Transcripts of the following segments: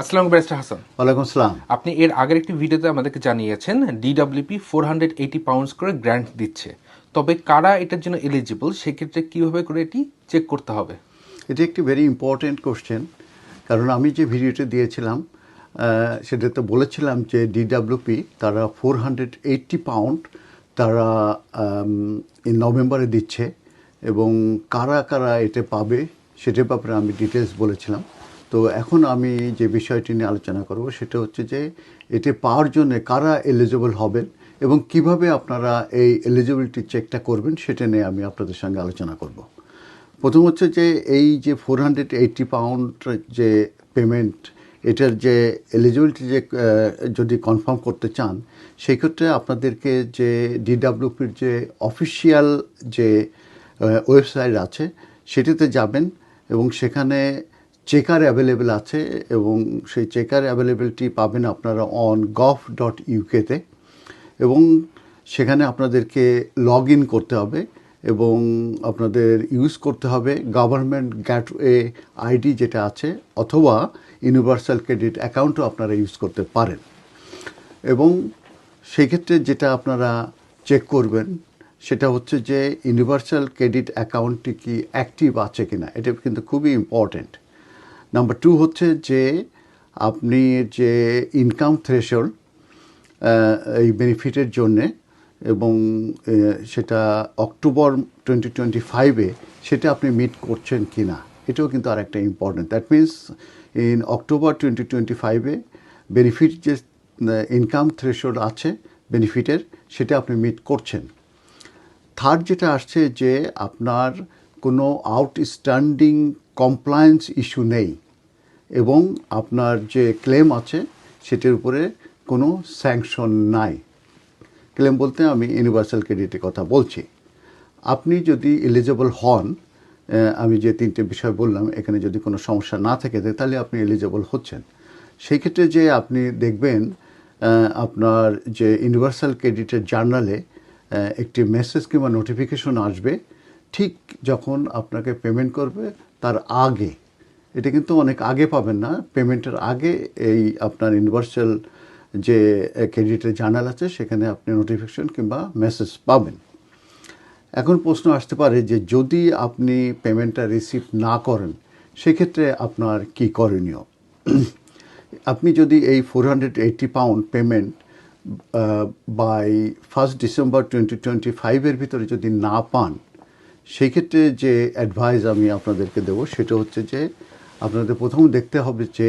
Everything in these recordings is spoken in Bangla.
আসসালামু ব্যারিস্টার হাসান। ওয়ালাইকুম আসসালাম। আপনি এর আগের একটি ভিডিওতে আমাদেরকে জানিয়েছেন DWP four hundred eighty pounds করে গ্র্যান্ট দিচ্ছে। তবে কারা এটার জন্য এলিজিবল সেক্ষেত্রে কীভাবে করে এটি চেক করতে হবে? এটি একটি ভেরি ইম্পর্টেন্ট কোশ্চেন কারণ আমি যে ভিডিওটি দিয়েছিলাম আহ, সেটাতে বলেছিলাম যে ডিডাব্লিউপি তারা ফোর হান্ড্রেড এইটটি পাউন্ড তারা নভেম্বরে দিচ্ছে এবং কারা কারা এতে পাবে সেটার ব্যাপারে আমি ডিটেলস বলেছিলাম। তো এখন আমি যে বিষয়টি নিয়ে আলোচনা করব সেটা হচ্ছে যে এটি পাওয়ার জন্য কারা এলিজিবল হবেন এবং কীভাবে আপনারা এই এলিজিবিলিটি চেকটা করবেন সেটা নিয়ে আমি আপনাদের সঙ্গে আলোচনা করব। প্রথম হচ্ছে যে এই যে ফোর হান্ড্রেড এইটটি পাউন্ড যে পেমেন্ট এটার যে এলিজিবিলিটি যে যদি কনফার্ম করতে চান, সেই ক্ষেত্রে আপনাদেরকে যে ডিডাব্লিউপির যে অফিসিয়াল যে ওয়েবসাইট আছে, সেটিতে যাবেন এবং সেখানে চেকার অ্যাভেলেবেল আছে এবং সেই চেকার অ্যাভেলেবেলটি পাবেন আপনারা অন গভ ডট ইউকেতে এবং সেখানে আপনাদেরকে লগ ইন করতে হবে এবং আপনাদের ইউজ করতে হবে গভর্নমেন্ট গ্যাটওয়ে আইডি যেটা আছে অথবা ইউনিভার্সাল ক্রেডিট অ্যাকাউন্টও আপনারা ইউজ করতে পারেন। এবং সেক্ষেত্রে যেটা আপনারা চেক করবেন সেটা হচ্ছে যে ইউনিভার্সাল ক্রেডিট অ্যাকাউন্টটি কি অ্যাক্টিভ আছে কিনা, এটা কিন্তু খুবই ইম্পর্ট্যান্ট নাম্বার টু হচ্ছে যে আপনি যে ইনকাম থ্রেশহোল্ড এই বেনিফিটের জন্যে এবং সেটা অক্টোবর টোয়েন্টি টোয়েন্টি ফাইভে সেটা আপনি মিট করছেন কি না এটাও কিন্তু আর একটা important that means in October twenty twenty ফাইভে বেনিফিট যে ইনকাম থ্রেশহোল্ড আছে বেনিফিটের সেটা আপনি মিট করছেন। থার্ড যেটা আসছে যে আপনার কোনো আউটস্ট্যান্ডিং কমপ্লায়েন্স ইস্যু নেই এবং আপনার যে ক্লেম আছে, সেটির উপরে কোনো স্যাংশন নাই। ক্লেম বলতে আমি ইউনিভার্সাল ক্রেডিটের কথা বলছি। আপনি যদি এলিজেবল হন আমি যে তিনটে বিষয় বললাম, এখানে যদি কোনো সমস্যা না থাকে তাহলে আপনি এলিজেবল হচ্ছেন। সেই ক্ষেত্রে যে আপনি দেখবেন আপনার যে ইউনিভার্সাল ক্রেডিটের জার্নালে একটি মেসেজ কিংবা নোটিফিকেশন আসবে ঠিক যখন আপনাকে পেমেন্ট করবে, তার আগে, এটা কিন্তু অনেক আগে পাবেন না পেমেন্টের আগে এই আপনার ইউনিভার্সাল যে ক্রেডিটের জার্নাল আছে, সেখানে আপনি নোটিফিকেশন কিংবা মেসেজ পাবেন। এখন প্রশ্ন আসতে পারে যে যদি আপনি পেমেন্টটা রিসিভ না করেন, সেক্ষেত্রে আপনার কি করণীয়? আপনি যদি এই four hundred eighty pound payment by first December twenty twenty ফাইভের ভিতরে যদি না পান সেই ক্ষেত্রে যে অ্যাডভাইস আমি আপনাদেরকে দেবো, সেটা হচ্ছে যে আপনাদের প্রথম দেখতে হবে যে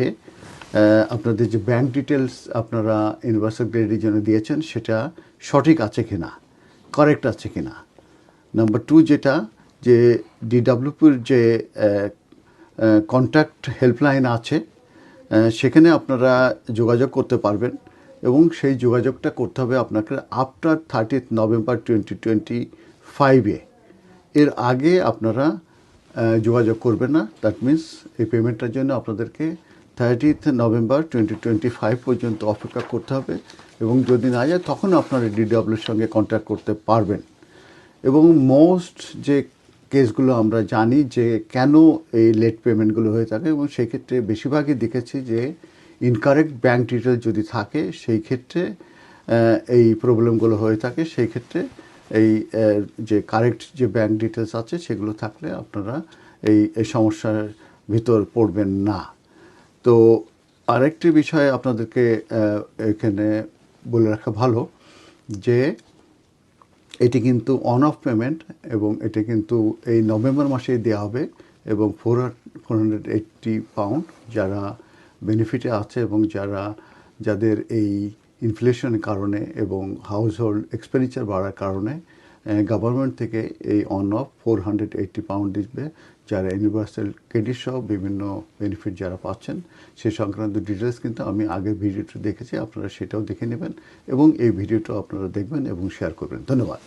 আপনাদের যে ব্যাংক ডিটেলস আপনারা ইউনিভার্সাল ক্রেডিটের জন্য দিয়েছেন, সেটা সঠিক আছে কি না কারেক্ট আছে কি না নাম্বার টু যেটা, যে ডিডাব্লিউপির যে কন্ট্যাক্ট হেল্পলাইন আছে সেখানে আপনারা যোগাযোগ করতে পারবেন এবং সেই যোগাযোগটা করতে হবে আপনাকে after thirtieth November twenty twenty ফাইভে এর আগে আপনারা যোগাযোগ করবেন না। দ্যাট মিন্স এই পেমেন্টটার জন্য আপনাদেরকে thirtieth November twenty twenty five পর্যন্ত অপেক্ষা করতে হবে এবং যদি না যায়, তখন আপনারা ডিডব্লিউর সঙ্গে কন্ট্যাক্ট করতে পারবেন। এবং মোস্ট যে কেসগুলো আমরা জানি যে কেন এই লেট পেমেন্টগুলো হয়ে থাকে এবং সেই ক্ষেত্রে বেশিরভাগই দেখেছি যে ইনকারেক্ট ব্যাঙ্ক ডিটেল যদি থাকে, সেই ক্ষেত্রে এই প্রবলেমগুলো হয়ে থাকে। সেই ক্ষেত্রে এই যে কারেক্ট যে ব্যাংক ডিটেলস আছে সেগুলো থাকলে আপনারা এই এই সমস্যার ভিতর পড়বেন না। তো আরেকটি বিষয় আপনাদেরকে এখানে বলে রাখা ভালো যে এটি কিন্তু অন অফ পেমেন্ট এবং এটি কিন্তু এই নভেম্বর মাসেই দেওয়া হবে এবং four four hundred eighty pound যারা বেনিফিটে আছে এবং যারা, যাদের এই ইনফ্লেশনের কারণে এবং হাউস হোল্ড এক্সপেন্ডিচার বাড়ার কারণে গভর্নমেন্ট থেকে এই on of four hundred eighty pound দিবে, যারা ইউনিভার্সাল ক্রেডিট সহ বিভিন্ন বেনিফিট যারা পাচ্ছেন, সে সংক্রান্ত ডিটেলস কিন্তু আমি আগের ভিডিওটি দেখেছি, আপনারা সেটাও দেখে নেবেন এবং এই ভিডিওটাও আপনারা দেখবেন এবং শেয়ার করবেন। ধন্যবাদ।